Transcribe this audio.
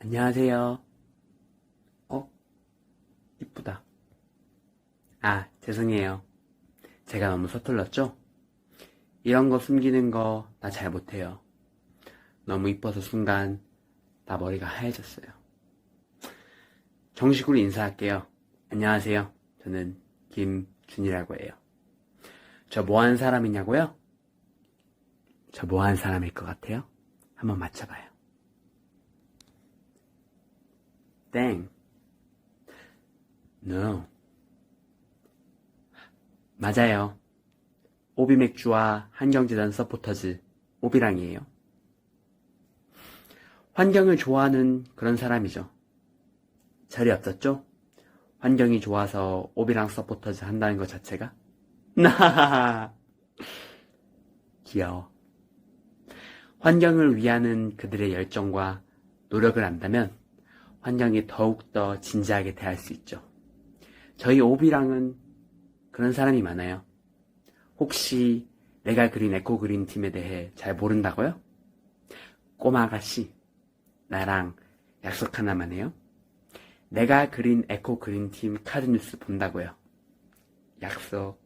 안녕하세요. 어? 이쁘다. 아, 죄송해요. 제가 너무 서툴렀죠? 이런 거 숨기는 거 나 잘 못해요. 너무 이뻐서 순간 나 머리가 하얘졌어요. 정식으로 인사할게요. 안녕하세요. 저는 김준이라고 해요. 저 뭐 하는 사람이냐고요? 저 뭐 하는 사람일 것 같아요? 한번 맞춰봐요. 땡. No. 맞아요. 오비 맥주와 환경재단 서포터즈 오비랑이에요. 환경을 좋아하는 그런 사람이죠. 절이 없었죠? 환경이 좋아서 오비랑 서포터즈 한다는 것 자체가? 나하하하. 귀여워. 환경을 위하는 그들의 열정과 노력을 안다면 환경이 더욱더 진지하게 대할 수 있죠. 저희 오비랑은 그런 사람이 많아요. 혹시 내가 그린 에코 그린 팀에 대해 잘 모른다고요? 꼬마 아가씨, 나랑 약속 하나만 해요. 내가 그린 에코 그린 팀 카드 뉴스 본다고요. 약속.